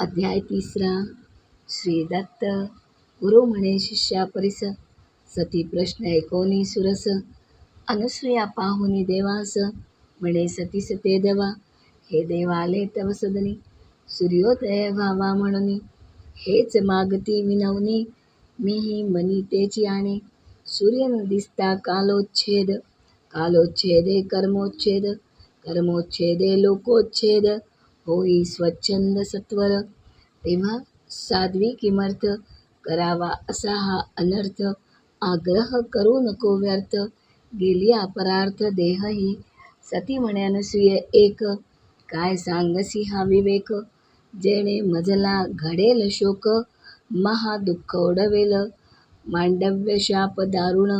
अध्याय तिसरा. श्री दत्त गुरु म्हणे शिष्या परिस सती प्रश्न एकोणी सुरस. अनुसूया पाहुनी देवास. म्हणे सती सते देवा हे देवाले तव सदनी. सूर्योदय व्हावा म्हणून. हेच मागती विनवनी. मीही मनी तेची आणि. सूर्य न दिसता कालोच्छेद. कालोच्छेदे कर्मोच्छेद. कर्मोच्छेदे लोकोच्छेद. होई स्वच्छंद सत्वर. तेव्हा साध्वी किमर्थ करावा असा हा अनर्थ आग्रह करू नको व्यर्थ. गेली अपरार्थ देहही. सती म्हणे एक काय सांगसी हा विवेक? जेणे मजला घडेल शोक महादुःख ओढवेल. मांडव्य शाप दारुण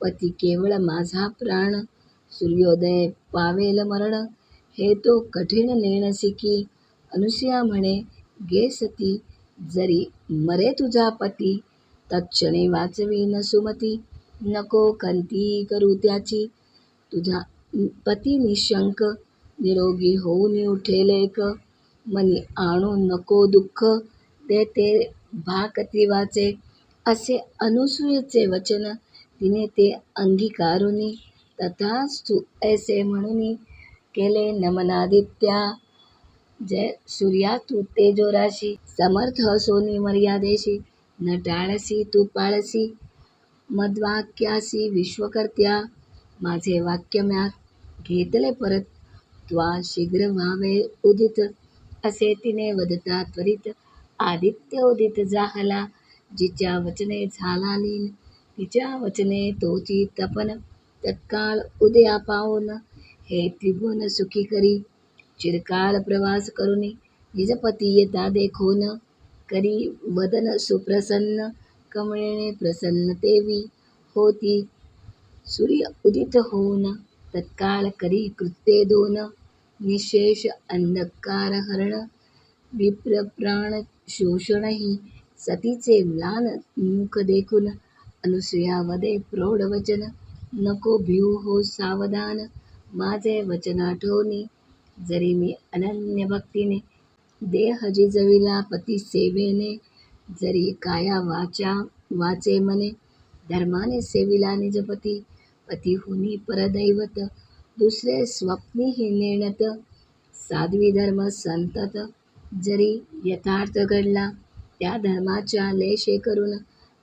पती केवळ माझा प्राण. सूर्योदय पावेल मरण. हे तो कठीण नेणसी की अनुसूया म्हणे गे सती जरी मरे तुझा पती तत्क्षणी वाचवी न सुमती. नको कंती करू त्याची. तुझा पती निशंक निरोगी होऊन उठेल एक मनी आणू नको दुःख दे ते भाकती वाचे. असे अनुसूयेचे वचन तिने ते अंगीकारुनी. तथास्तु ऐसे म्हणून केले नमनादित्या. जय सूर्या तू तेजोराशी समर्थ सोनी मर्यादेशी न टाळसी तू पाळसी मद्वाक्यासी विश्वकर्त्या. माझे वाक्य म्या घेतले परत त्वा शीघ्र व्हावे उदित. असे तिने वदता त्वरित आदित्य उदित जाहला जिच्या वचने झाला लीन तिच्या वचने तोची तपन तत्काळ उदया पावून हे त्रिभुवन सुखी करी चिरकाल प्रवास करुनी निजपती येता देखोन करी वदन सुप्रसन्न कमळेने प्रसन्न तेवी होती सूर्य उदित होऊन तत्काळ करी कृत्ये दोन निशेष अंधकार हरण विप्र प्राण शोषणही सतीचे म्लान मुख देखून अनुसूया वदे प्रौढ वचन नको भिऊ हो सावधान माझे वचन आठवणी जरी मी अनन्य भक्तीने देह जिजविला पती सेवेने जरी काया वाचा वाचे मने धर्माने सेविला निजपती पती हुनी परदैवत दुसरे स्वप्नीही नेणत साध्वी धर्म संतत जरी यथार्थ घडला त्या धर्माच्या लेशे करून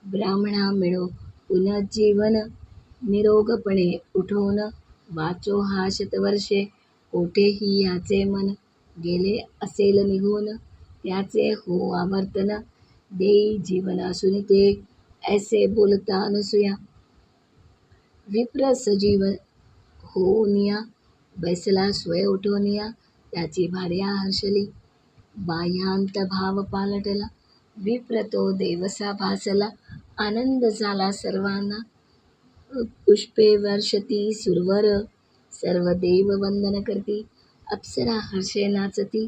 ब्राह्मणा मिळो पुनर्जीवन निरोगपणे उठवून वाचो हा शतवर्षे. कोठेही याचे मन गेले असेल निघून त्याचे हो आवर्तन देई जीवन असून ते. ऐसे बोलता अनुसूया. विप्र सजीव होऊनिया बैसला स्वय उठवनिया त्याची भार्या हर्षली. बाह्यांत भाव पालटला विप्र तो देवसा भासला आनंद झाला सर्वांना. पुष्पे वर्षति सुरवर सर्व देव वंदन करती, अप्सरा हर्षे नाचती,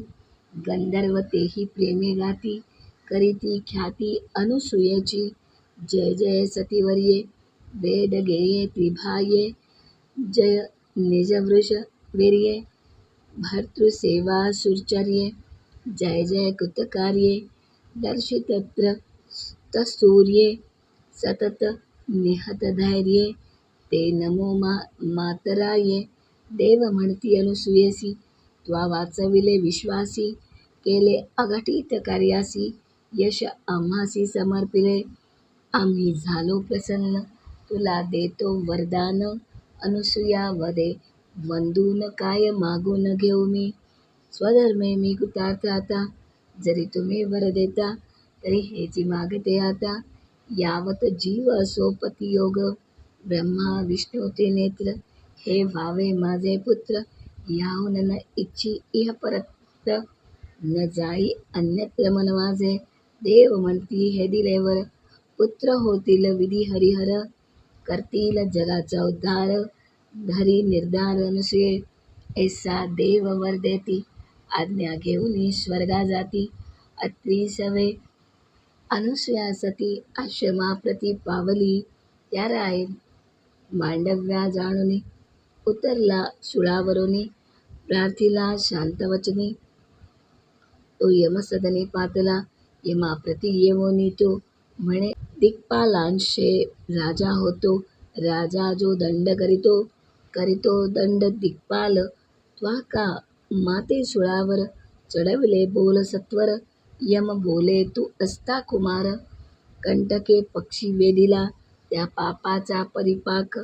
गंधर्व तेही प्रेमे गाती, करीती ख्याती अनुसूयेची जय जय सतीवर्ये, वेद गेये त्रिभाये, जय निजवृष वीर्ये भर्तृसेवा सुरचर्ये, जय जय कृतकार्ये, दर्शितत्र तस्तूर्ये सतत निहत धैर्ये ते नमो मा मातराये. देव म्हणती अनुसूयेसी त्वा वाचविले विश्वासी केले अघटित कार्यासी यश आम्हासी समर्पिले. आम्ही झालो प्रसन्न तुला देतो वरदान अनुसूया वदे वंदून काय मागून घेऊ मी? स्वधर्मे मी कृतार्थ आता जरी तुम्ही वर देता तरी हेची मागते आता यावत जीव असो पतियोग. ब्रह्मा विष्णू त्रिनेत्र हे व्हावे माझे पुत्र. याहून न इच्छी इह परत. न जाई अन्यत्र मन माझे. देव म्हणती हे दिलेवर. पुत्र होतील विधी हरिहर. करतील जगाचा उद्धार. धरी निर्धार अनुसूये. ऐसा देव वर देती. आज्ञा घेऊन स्वर्गा जाती. अत्री सवे. अनुसयासती आश्रमाप्रती पावली त्या राय मांडव्या जाणुनी उतरला सुळावरुनी प्रार्थिला शांतवचनी तो यमसदनी पातला यमाप्रती येवोनी तो म्हणे दिक्पालांशे राजा होतो राजा जो दंड करितो करितो दंड दिक्पाल त्वाका माते सुळावर चढविले बोल सत्वर यम बोले तू असता कुमार. कंटके पक्षी वेदिला त्या पापाचा परिपाक.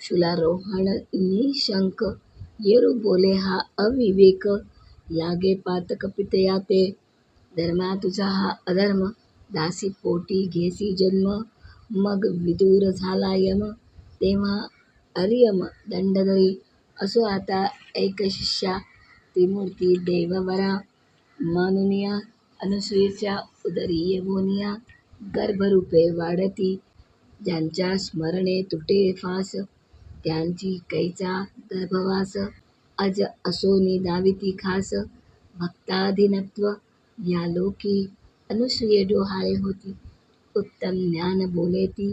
शुलारोहण निशंक येरू बोले हा अविवेक. लागे पातक पितया ते धर्मा तुझा हा अधर्म. दासी पोटी घेसी जन्म मग विदूर झाला यम. तेव्हा अर्यम दंडधरी असो आता एक शिष्या त्रिमूर्ती देववरा. मानुनिया अनुसूयेच्या उदरी येवोनिया गर्भरूपे वाढती. ज्यांच्या स्मरणे तुटे फास त्यांची कैचा गर्भवास. अज असोनी दाविती खास भक्ताधीनत्व या लोकी. अनुसूये डोहाळे होती उत्तम ज्ञान बोलेती.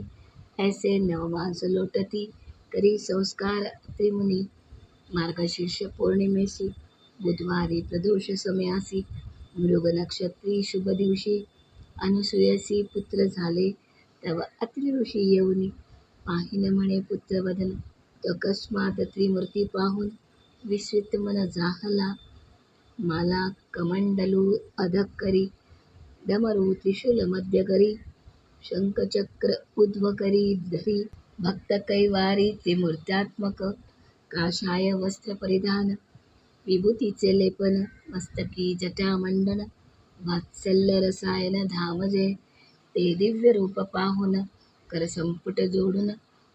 ऐसे नवमांस लोटती करी संस्कार त्रिमुनी. मार्गशीर्ष पौर्णिमेसी बुधवारी प्रदोष समयासी. मृग नक्षत्री शुभ दिवशी अनुसूयसी पुत्र झाले तेव्हा अत्रि ऋषी येऊनी पाहिन म्हणे पुत्रवदन. अकस्मात त्रिमूर्ती पाहून विस्मित मन जाहला माला कमंडलू अधक करी डमरू त्रिशूल मध्य करी शंखचक्र उद्व करी धरी. भक्त कैवारी त्रिमूर्त्यात्मक काषाय वस्त्र परिधान विभूतीचे लेपन मस्तकी जटामंडन वात्सल्य रसायन धामजे ते दिव्य रूप पाहून करसंपुट जोडून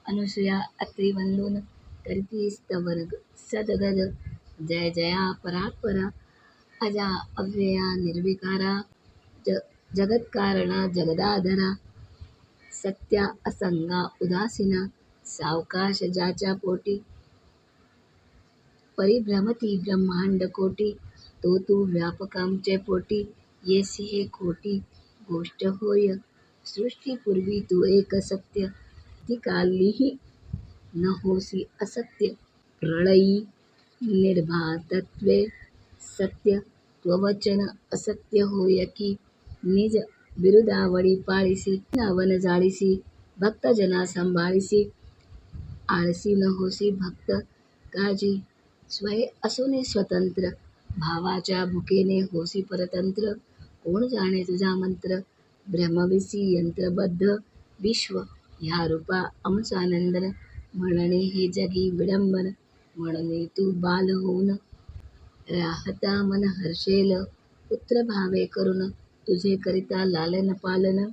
अनुसया अत्रिवंदून करती करीती स्तवन सदगद. जय जया परात्परा अजा अव्यया निर्विकारा ज जगत्कारणा जगदाधरा सत्या असंगा उदासीना सावकाश ज्याच्या पोटी परिभ्रमती ब्रह्मांड कोटी तो तू व्यापकांचे पोटी येसी हे खोटी गोष्ट होय। सृष्टीपूर्वी तू एक सत्य कालीही न होसी असत्य। प्रळयी निर्भातत्वे सत्य, त्ववचन असत्य होय की निज बिरुदावळी पाळीसी नावन जाळीसी, भक्तजना सांभाळीसी। आळसी न होसी भक्त काजी स्वय असोने स्वतंत्र. भावाच्या भुकेने होसी परतंत्र. कोण जाणे तुझा मंत्र? ब्रह्मविसी यंत्रबद्ध. विश्व ह्या रूपा अंशानंदन म्हणणे हे जगी विडंबन. म्हणून तू बाल होऊन. राहता मन हर्षेल. पुत्र भावे करून तुझे करिता लालन पालन.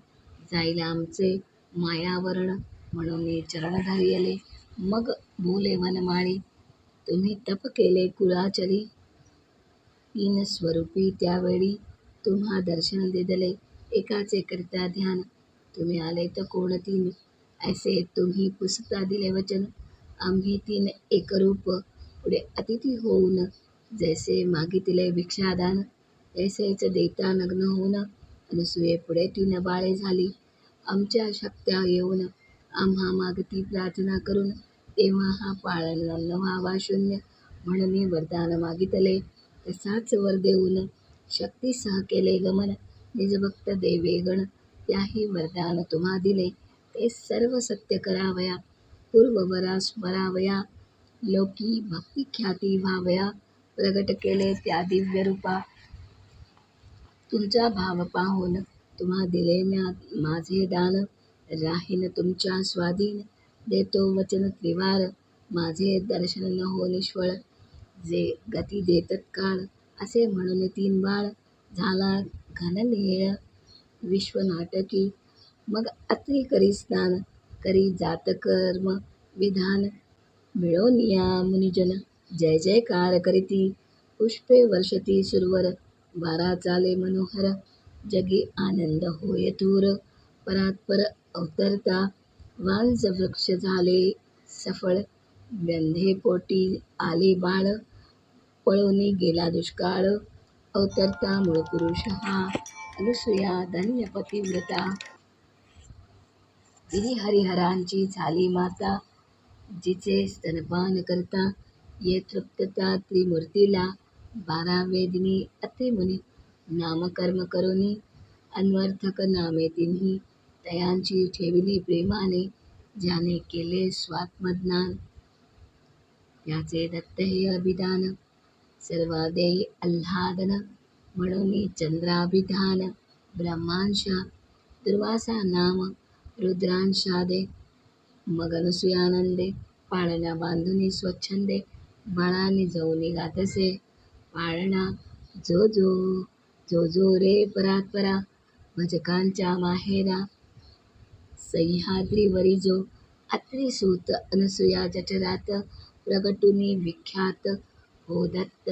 जाईल आमचे मायावरण. म्हणून चरण धरियले मग बोले वनमाळी. तुम्ही तप केले कुळाचरी. तीन स्वरूपी त्यावेळी तुम्हा दर्शन दिदले. एकाचे करता ध्यान. तुम्ही आले तर कोण तीन? ऐसे तुम्ही पुसता दिले वचन. आम्ही तीन एकरूप. पुढे अतिथी होऊन जैसे मागितले भिक्षादान. तैसेच देता नग्न होऊन अनुसुये पुढे तीन बाळे झाली. आमच्या शक्त्या येऊन आम्हा मागती प्रार्थना करून तेव्हा हा पाळण व्हावा शून्य. म्हणून वरदान मागितले. तसाच वर देऊन शक्तीसह केले गमन. निजभक्त देवेगण त्याही वरदान तुम्हा दिले. ते सर्व सत्य करावया. पूर्ववरा स्मरावया. लोकी भक्तिख्याती व्हावया. प्रगट केले त्या दिव्य रूपा. तुमचा भाव पाहून तुम्हा दिले माझे दान. राहीन तुमच्या स्वाधीन. देतो वचन त्रिवार. माझे दर्शन न हो निष्फळ जे गती देतत काळ असे म्हणून तीन बाळ. झाला घननीळ विश्वनाटकी मग अत्री करी स्नान. करी जात कर्म. विधान. मिळोनिया मुनिजन. जय जयकार करीती पुष्पे वर्षती सुरवर. वारा चाले मनोहर. जगी आनंद होय तूर परात्पर अवतरता. वांज वृक्ष झाले सफळ. व्यंधे पोटी आले बाळ पळोनी गेला दुष्काळ. अवतरता मूळ पुरुष हा अनुसूया धन्य पतिव्रता तिने हरिहरांची झाली माता जिचे स्तनपान करता ये तृप्तता त्रिमूर्तीला बारा वेदिनी अतिमुनी नामकर्म करुनी अन्वर्थक नामे तिन्ही तयांची ठेवली प्रेमाने. ज्याने केले स्वात्मज्ञान त्याचे दत्त हे अभिधान. सर्वादेई आल्हादन म्हणून चंद्राभिधान. ब्रह्मांशा दुर्वासा नाम रुद्रांशादे मगनसुयानंदे अनुसूयानंदे पाळण्या बांधुनी स्वच्छंदे बाळाने जाऊनी गातसे. पाळणा जो जो जो जो रे परात्परा भजकांच्या माहेरा. सह्याद्रीवरी जो अत्रिसूत अनसूया जठरात प्रगटुनी विख्यात हो दत्त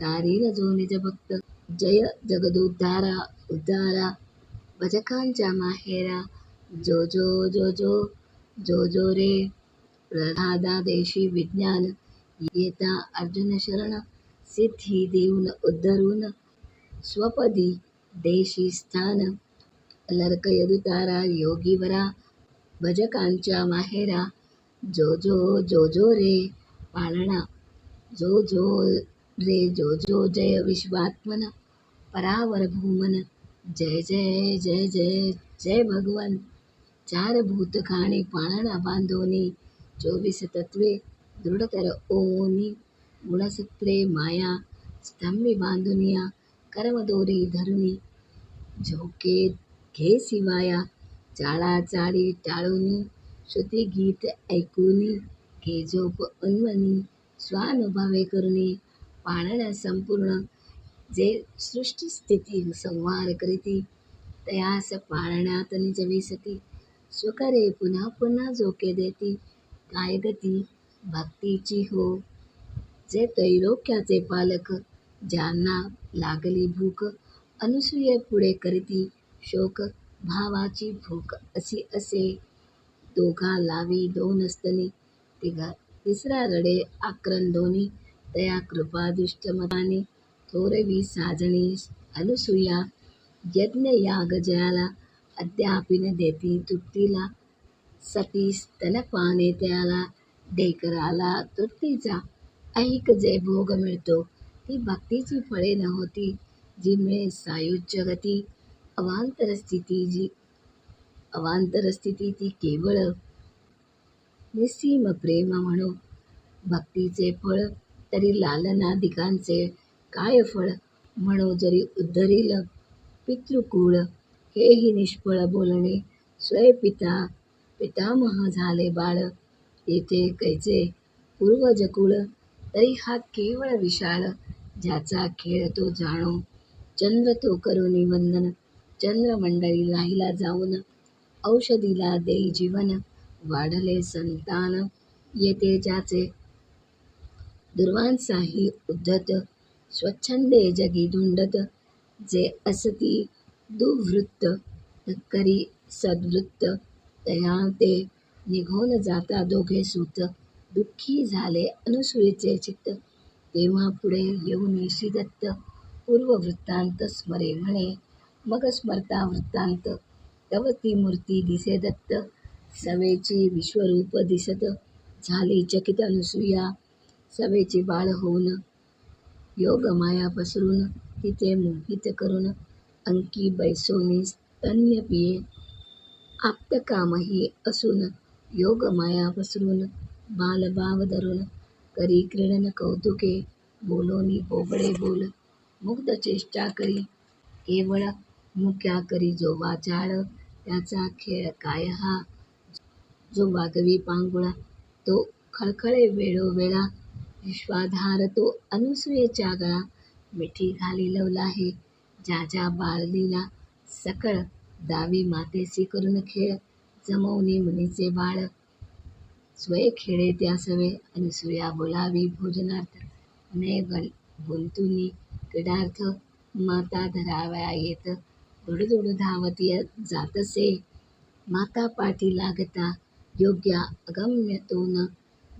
तारीर जो निज भक्त जय जगदुद्धारा उद्धारा भजकांच्या माहेरा जो जो जो जो जो जो रे प्रधादा देशी विज्ञान येता अर्जुन शरण सिद्धी देऊन उद्धरून स्वपदी देशी स्थान लर्क यदुतारा योगीवरा भजकांच्या माहेरा जो जो जो जो रे पाळणा जो जो रे जो जो जय विश्वात्मन परावर भूमन जय जय जय जय जय भगवन चार भूत खाणी पाळणा बांधोनी चोवीस तत्वे दृढतर ओनी गुणसूत्रे माया स्तंभी बांधुनिया कर्मदोरी धरुनी झोके घे शिवाया चाळा चाळी टाळूनी श्रुती गीत ऐकूनी घे झोप उन्मनी स्वानुभवे करुनी पाळणा संपूर्ण जे सृष्टी स्थिती संहार करीती तयास पाळण्यात निजविसती स्वकरे पुन्हा पुन्हा झोके देती काय गती भक्तीची हो जे त्रैलोक्याचे पालक ज्यांना लागली भूक अनुसूये पुढे करीती शोक भावाची भूक अशी असे. दोघा लावी दोन असतनी तिघा तिसरा रडे आक्रन दोन्ही तया कृपा दुष्टमताने थोरवी साजणी अनुसूया यज्ञ याग जयाला अद्यापिन देती तृप्तीला सती स्तनपाने त्याला ढेकराला तृप्तीचा ऐक जे भोग मिळतो ती भक्तीची फळे नव्हती जी मिळे सायुज्य गती. अवांतर स्थिती जी अवांतर स्थिती ती केवळ निस्सीम प्रेम म्हणो भक्तीचे फळ तरी लालनादिकांचे काय फळ म्हणो जरी उद्धरील पितृकुळ हेही निष्फळ बोलणे स्वयंपिता पितामह झाले बाळ येथे कैचे पूर्वजकुळ तरी हा केवळ विशाळ ज्याचा खेळ तो जाणो चंद्र तो करुणी वंदन चंद्रमंडळी राहिला जाऊन औषधीला देई जीवन वाढले संतान. येते ज्याचे दुर्वांसाही उद्धत स्वच्छंदे जगी धुंडत जे असती दुवृत्त करी सद्वृत्त तया ते निघून जाता दोघे सूत दुःखी झाले अनुसूयेचे चित्त. तेव्हा पुढे येऊन श्रीदत्त पूर्ववृत्तांत स्मरे म्हणे मग स्मरता वृत्तांत. तव ती मूर्ती दिसे दत्त. सवेची विश्वरूप दिसत. झाली चकित अनुसूया सवेची बाळ होऊन. योगमाया पसरून. तिथे मोहित करून. अंकी बैसोनी स्तन्य पिये. आप्तकामही असून. योगमाया पसरून. बालभाव धरून. करी क्रीडन कौतुके. बोलोनी बोबडे बोल. मुग्ध चेष्टा करी. केवळ मुक्या करी जो वाचाळ त्याचा खेळ काय हा? जो वागवी पांगुळा तो खळखळे वेळोवेळा विश्वाधार तो अनुसूयेच्या गळा मिठी घाली लवला हे ज्या ज्या बाळलीला सकळ दावी मातेसी करून खेळ जमवणी मुनीचे बाळ. स्वय खेळे त्या सवे अनुसूया बोलावी भोजनार्थ. ने बोलतुनी क्रीडार्थ माता धरावया येत. दुडदुड धावती जातसे माता पाठी लागता योग्य अगम्यतोन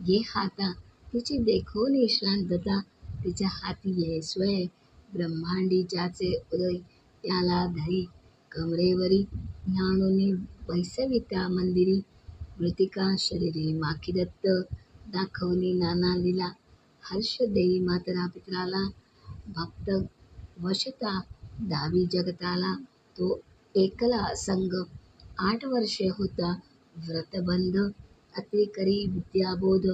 ये हाता तिची देखोनी श्रांतता तिच्या हाती ये स्वय. ब्रह्मांडी ज्याचे उदय त्याला धरी. कमरेवरी ज्ञानुनी वैसविता मंदिरी. मृतिका शरीरी माखी दत्त नाना लीला. हर्ष देई मातरा पित्राला भक्त वशता दावी जगताला. तो एकला संग आठ वर्षे होता व्रतबंध अति करी विद्याबोध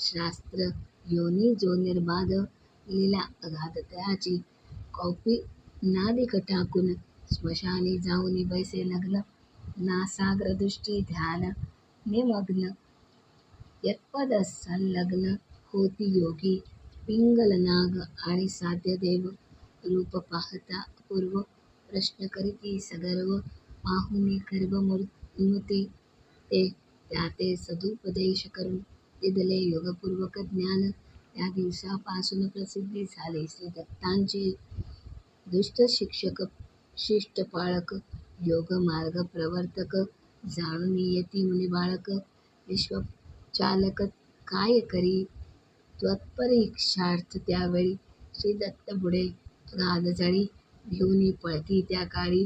शास्त्र योनी जो निर्बाध लीला अगाध तयाची कौपी नादिक टाकून स्मशानी जाऊन बैसे लग्न नासाग्र दृष्टी ध्यान निमग्न यत्पद संलग्न होती योगी पिंगल नाग आणि साध्य देव रूप पाहता अपूर्व प्रश्न करीती सगर्व पाहुनी गर्भ मुती ते त्याते सदुपदेश करून दिदले योगपूर्वक ज्ञान. त्या दिवसापासून प्रसिद्धी झाली. श्री दत्तांचे दुष्ट शिक्षक शिष्ट पाळक योग मार्ग प्रवर्तक जाणून येती मुनी बाळक विश्वचालक काय करी? त्वत्परीक्षार्थ त्यावेळी श्री दत्त पुढे अगाध जळी घेऊनही पळती त्या काळी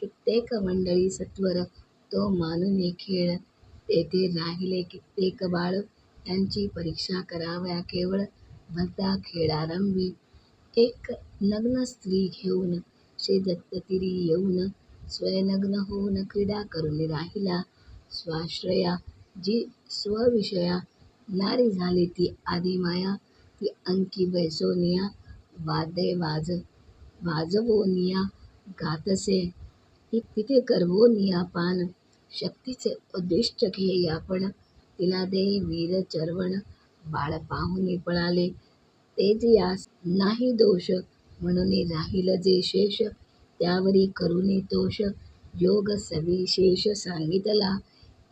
कित्येक मंडळी सत्वर तो मानुनी खेळ तेथे राहिले. कित्येक बाळ त्यांची परीक्षा कराव्या केवळ भलता खेळारंभी एक नग्न स्त्री घेऊन श्री दत्ततीरी येऊन स्वयनग्न होऊन क्रीडा करून राहिला. स्वाश्रया जी स्वविषया नारी झाली ती आदिमाया ती अंकी बैसोनिया वादे वाज भाजवोनिया गातसे तिथे कर्वोनिया पान शक्तीचे उद्दिष्ट घेई आपण. तिला दे वीर चरवण बाळ पाहुनी पळाले. तेजयास नाही दोष म्हणून राहील जे शेष त्यावरी करुणी तोष. योग सविशेष सांगितला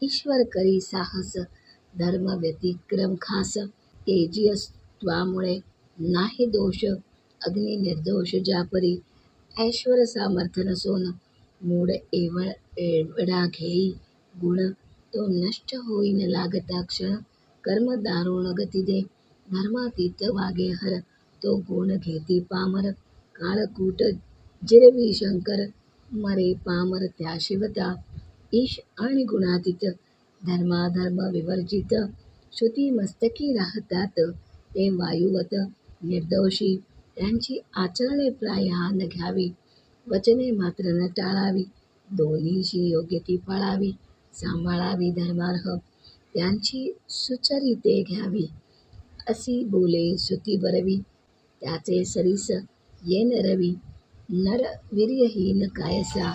ईश्वर करी साहस धर्म व्यतिक्रम खास. तेजस्त्वामुळे नाही दोष. અગ્નિ ನಿರ್ದೋಷ ಜಾಪರಿ ಐಶ್ವರ ಸಾಮರ್ಥ್ಯನ ಸೋನ ಮೂಡ ಏವ ಎಡಾಘೇಯಿ ಗುಣ તો નષ્ટ હોઈને લાગતા ક્ષણ. કર્મ દારૂણ ગતિદે ધર્માતીત વાગે હર. તો ગુણ ઘેતી પામર. કાળકૂટ જીરવી શંકર. મરે પામર ત્યાં શિવતા. ઈશ અણિગુણાતીત. ધર્માધર્મ વિવર્જિત. શ્રુતિ મસ્તકી રાહતાત. તે વાયુવત નિર્દોષી. त्यांची आचरणे प्रायः न घ्यावी. वचने मात्र न टाळावी. दोन्हीशी योग्य ती पाळावी सांभाळावी धर्मार्ह. त्यांची सुचरिते घ्यावी. असी बोले सुती बरवी. त्याचे सरीस येन रवी. नर वीर्यहीन कायसा.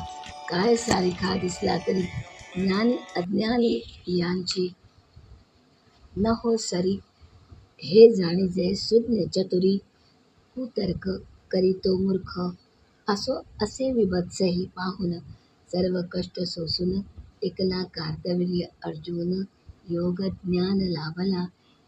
काय सारिखा दिसला तरी ज्ञानी अज्ञानी यांची न हो सरी. हे जाणीजे सुज्ञ चतुरी. कुतर्क करीतो मूर्ख. असो असे विभत्सही पाहून सर्व कष्ट सोसून टिकला कार्तवीर्य अर्जुन. योग ज्ञान लाभला.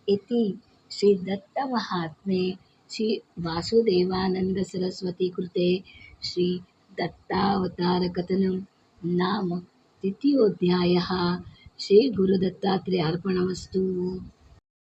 इति श्री दत्त महात्म्ये श्री वासुदेवानंद सरस्वती कृते श्री दत्तावतारकथनं नाम द्वितीयोऽध्यायः. श्री गुरुदत्तात्रेयार्पणमस्तु